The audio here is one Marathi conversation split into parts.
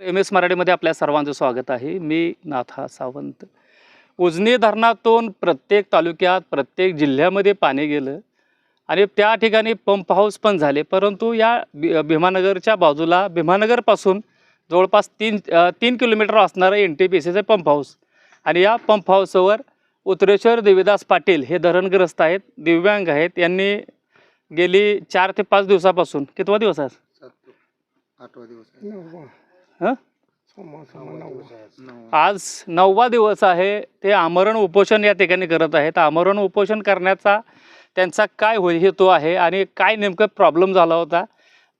एम एस मराठीमध्ये आपल्या सर्वांचं स्वागत आहे. मी नाथा सावंत. उजनी धरणातून प्रत्येक तालुक्यात प्रत्येक जिल्ह्यामध्ये पाणी गेलं आणि त्या ठिकाणी पंप हाऊस पण झाले. परंतु या भि- भीमानगरच्या बाजूला भीमानगरपासून जवळपास तीन तीन किलोमीटर असणारं एन टी पी सीचं पंप हाऊस आणि या पंप हाऊसवर उत्तरेश्वर देवीदास पाटील हे धरणग्रस्त आहेत दिव्यांग आहेत. यांनी गेली चार ते पाच दिवसापासून कितवा दिवस आहे आठवा दिवस आहे. हं? आज नववा दिवस आहे. ते आमरण उपोषण या ठिकाणी करत आहेत. आमरण उपोषण करण्याचा त्यांचा काय होय हेतू आहे आणि काय नेमकं प्रॉब्लेम झाला होता?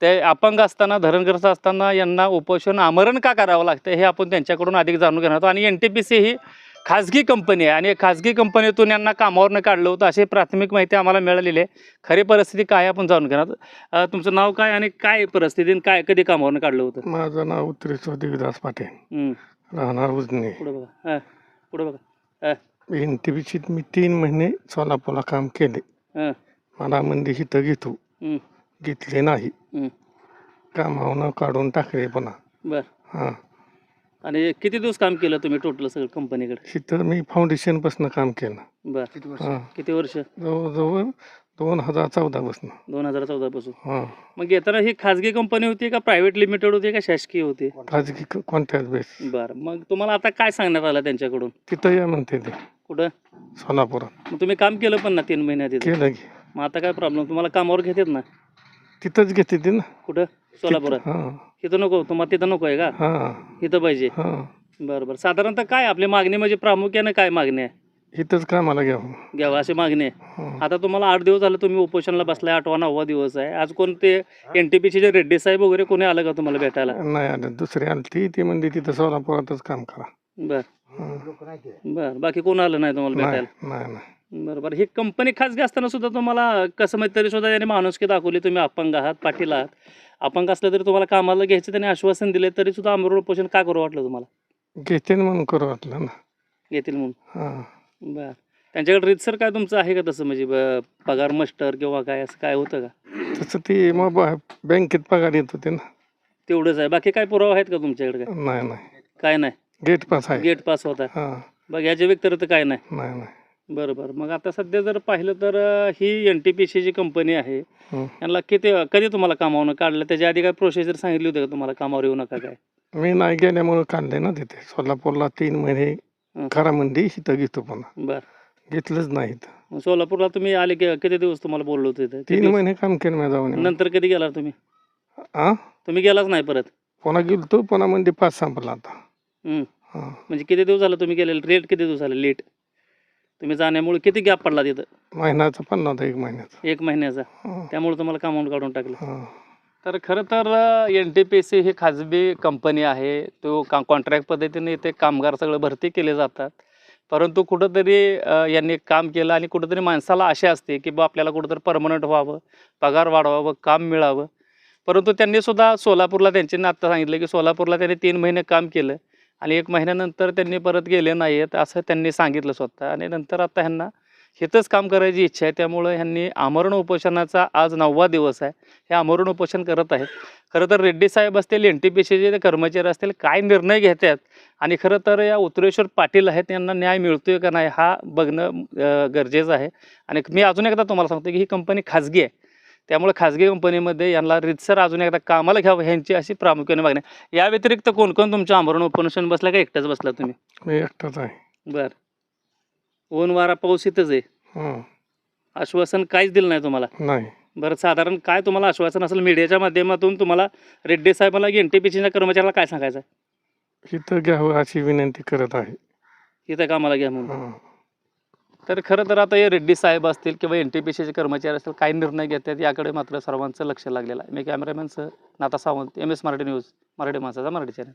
ते अपंग असताना धरणग्रस्त असताना यांना उपोषण आमरण का करावं लागतं हे आपण त्यांच्याकडून अधिक जाणून घेणार आहोत. आणि एन टी पी सी ही खाजगी कंपनी आहे आणि खाजगी कंपनीतून यांना कामावरनं काढलं होतं अशी प्राथमिक माहिती आम्हाला मिळालेली आहे. खरी परिस्थिती काय आपण जाणून घेणार तुमचं नाव काय आणि काय परिस्थिती काय कधी कामावरनं काढलं होतं? माझं नाव उत्तरेश्वर देवीदास पाटील. राहणार उजनी. पुढं बघा. हां पुढं बघा. एन टी पीशीत मी तीन महिने सोलापूरला काम केले. हां मला मंदी इथं घेतो. घेतले नाही. कामावनं काढून टाकले पुन्हा. बर. हां. आणि किती दिवस काम केलं तुम्ही टोटल सगळं कंपनीकडे? इथं मी फाउंडेशनपासून काम केलं. बर. हां. किती वर्ष? जवळजवळ दोन हजार चौदापासून. दोन हजार चौदा पासून हां. मग येताना ही खाजगी कंपनी होती का प्रायव्हेट लिमिटेड होती का शासकीय होती? खाजगी कॉन्ट्रॅक्ट बेस बर. मग तुम्हाला आता काय सांगण्यात आलं त्यांच्याकडून? तिथं या म्हणते ते. कुठं? सोलापुरात. मग तुम्ही काम केलं पण ना तीन महिन्यात तिथं? केलं की. मग आता काय प्रॉब्लेम तुम्हाला कामावर घेतात ना? तिथंच घेते ते ना. कुठं? सोलापुरात. हां. तिथं नको तुम्हाला तिथं नको आहे का? हां. इथं पाहिजे. हां. बरं बरं. साधारणतः काय आपली मागणी म्हणजे प्रामुख्याने काय मागणी आहे? इथंच कामाला घ्यावं. घ्यावा अशी मागणी आहे. आता तुम्हाला आठ दिवस झाले तुम्ही उपोषणला बसलाय आठवा नववा दिवस आहे. आज कोणते एन टी पीचे जे रेड्डी साहेब वगैरे कोणी आलं का तुम्हाला भेटायला? नाही आलं. दुसरी आली ती ती म्हणजे तिथं सोलापुरातच काम करा. बर. हं. बर बाकी कोण आलं नाही तुम्हाला नाही भेटायला? नाही नाही. बरं बरं ही कंपनी खाजगी असताना सुद्धा तुम्हाला कसं माहिती तरी सुद्धा त्यांनी माणुसकी दाखवली तुम्ही अपंग आहात पाटील आहात. अपंग असलं तरी तुम्हाला कामाला घ्यायचं त्यांनी आश्वासन दिले तरी सुद्धा आमरण उपोषण का करू वाटलं तुम्हाला? घेते ना म्हणून करू वाटलं ना. येतील म्हणून? बर. त्यांच्याकडे रीतसर काय तुमचं आहे का तसं? म्हणजे पगार मस्टर किंवा काय असं काय होतं का? तसं ती मग बँकेत पगार येत होते ना. तेवढंच आहे. बाकी काय पुरावा आहेत का तुमच्याकडे? काय नाही नाही. काय नाही. गेट पास आहे. गेट पास होता बघ याच्या व्यतिरिक्त काय नाही नाही. बरं बरं मग आता सध्या जर पाहिलं तर अं, ही एन टी पी सी जी कंपनी आहे हं. यांना किती कधी तुम्हाला कामावून काढलं? त्याच्या आधी काय प्रोसिजर सांगितली होती का तुम्हाला? कामावर येऊ नका काय? मी नाही गेल्यामुळं काढले ना तिथे. सोलापूरला तीन महिने हं. खरा मंदी इथं घेतो पुन्हा. बरं. घेतलंच नाही इथं. मग सोलापूरला तुम्ही आले की किती दिवस तुम्हाला बोललो होते इथं? किती तीन दिवस? महिने काम केलं मी जाऊन. येऊन. नंतर कधी गेला तुम्ही? हां तुम्ही गेलाच नाही परत? पुन्हा गेलतो पुन्हा मंदी पाच संपला आता. हं. हां. म्हणजे किती दिवस झालं तुम्ही गेलेले? रेट किती दिवस झाले? लेट तुम्ही जाण्यामुळे किती गॅप पडला तिथं? महिन्याचा पन्नास होता एक महिन्याचा. एक महिन्याचा. हां. त्यामुळे तुम्हाला कामावून काढून टाकलं. हां. तर खरं तर एन टी पी सी ही खाजगी कंपनी आहे. तो का कॉन्ट्रॅक्ट पद्धतीने इथे कामगार सगळं भरती केले जातात. परंतु कुठंतरी अ, यांनी काम केलं आणि कुठंतरी माणसाला आशा असते की बा आपल्याला कुठंतरी परमनंट व्हावं पगार वाढवावं काम मिळावं. परंतु त्यांनी सुद्धा सोलापूरला त्यांचे आत्ता सांगितलं की सोलापूरला त्यांनी तीन महिने काम केलं. आणि एक महिन्यानंतर त्यांनी परत गेले नाही आहेत असं त्यांनी सांगितलं स्वतः. आणि नंतर आता ह्यांना हिथंच काम करायची इच्छा आहे. त्यामुळं ह्यांनी आमरण उपोषणाचा आज नववा दिवस आहे. हे आमरण उपोषण करत आहेत. खरं तर रेड्डी साहेब असतील एन टी पी सीचे जे कर्मचारी असतील काय निर्णय घेतात? आणि खरं तर या उत्तरेश्वर पाटील आहेत यांना न्याय मिळतोय का नाही हा बघणं गरजेचं आहे. आणि मी अजून एकदा तुम्हाला सांगतो की ही कंपनी खाजगी आहे. त्यामुळे खाजगी कंपनीमध्ये यांना रितसर अजून एकदा कामाला घ्यावं ह्यांची अशी प्रामुख्याने मागणी. या व्यतिरिक्त कोण कोण तुमच्या आमरण उपोषण बसला का एकटाच बसला तुम्ही? मी एकटाच आहे. बरं. ऊन वारा पाऊस इथंच आहे. हां. आश्वासन काहीच दिलं नाही तुम्हाला? नाही. बरं साधारण काय तुम्हाला आश्वासन असेल? मीडियाच्या माध्यमातून तुम्हाला रेड्डी साहेबांना एन टी पी सीच्या कर्मचाऱ्याला काय सांगायचं? इथं घ्यावं अशी विनंती करत आहे. इथं कामाला घ्या म्हणून. हां. तर खरं तर आता हे रेड्डी साहेब असतील किंवा एन टी पी सीचे कर्मचारी असतील काय निर्णय घेतात याकडे मात्र सर्वांचं लक्ष लागलेलं आहे. मी कॅमेरामॅन सह Nata Sawant M S Marathi news Marathi माणसाचा मराठी चॅनल